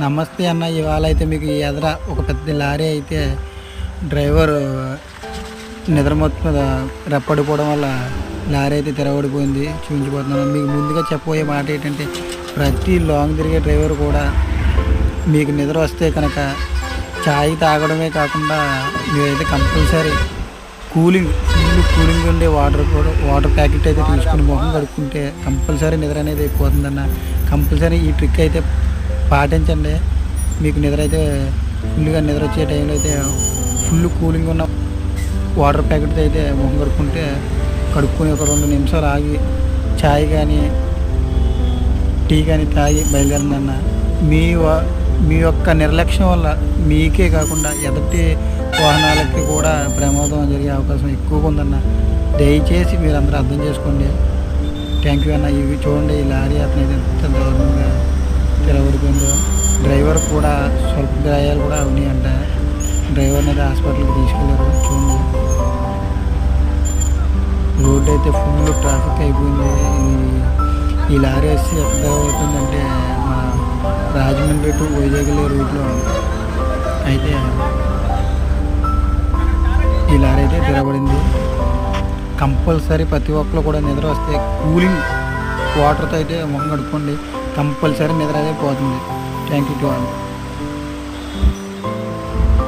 నమస్తే అన్న ఇవాళ అయితే మీకు ఎదర ఒక పెద్ద లారీ అయితే డ్రైవర్ నిద్రమత్తు మీద రెప్పడిపోవడం వల్ల లారీ అయితే తిరగబడిపోయింది చూపించిపోతున్నాను మీకు ముందుగా చెప్పబోయే మాట ఏంటంటే ప్రతి లాంగ్ తిరిగే డ్రైవర్ కూడా మీకు నిద్ర వస్తే కనుక ఛాయ్ తాగడమే కాకుండా మీరైతే కంపల్సరీ కూలింగ్ ఫుల్ కూలింగ్ ఉండే వాటర్ కూడా వాటర్ ప్యాకెట్ అయితే తీసుకుని ముఖం కడుక్కుంటే కంపల్సరీ నిద్ర అనేది అయిపోతుందన్న. కంపల్సరీ ఈ ట్రిక్ అయితే పాటించండి. మీకు నిద్ర అయితే ఫుల్గా నిద్ర వచ్చే టైంలో అయితే ఫుల్ కూలింగ్ ఉన్న వాటర్ ప్యాకెట్తో అయితే ముఖం కడుక్కుంటే కడుక్కొని ఒక రెండు నిమిషాలు ఆగి ఛాయ్ కానీ టీ కానీ తాగి బయలుదేరిందన్న మీ వ- మీ యొక్క నిర్లక్ష్యం వల్ల మీకే కాకుండా ఎదటి వాహనాలకి కూడా ప్రమాదం జరిగే అవకాశం ఎక్కువగా ఉందన్న. దయచేసి మీరు అందరూ అర్థం చేసుకోండి. థ్యాంక్ యూ అన్న. ఇవి చూడండి ఈ లారీ అతను అయితే ఎంత దారుణంగా డ్రైవర్ కూడా స్వల్ప గాయాలు కూడా ఉన్నాయంట డ్రైవర్ని అయితే హాస్పిటల్కి తీసుకెళ్ళారు చూడండి. రోడ్ అయితే ఫుల్ ట్రాఫిక్ అయిపోయింది. ఈ- లారీ వచ్చి ఎంత అవుతుందంటే మా రాజమండ్రి టు వైజాగ్ రూట్లో అయితే ఈ లారీ అయితే తిరగబడింది కంపల్సరీ ప్రతి ఒక్కరు కూడా నిద్ర వస్తే కూలింగ్ వాటర్తో అయితే ముఖం కడుక్కోండి. కంపల్సరీ నిద్ర అయితే పోతుంది. Thank you to all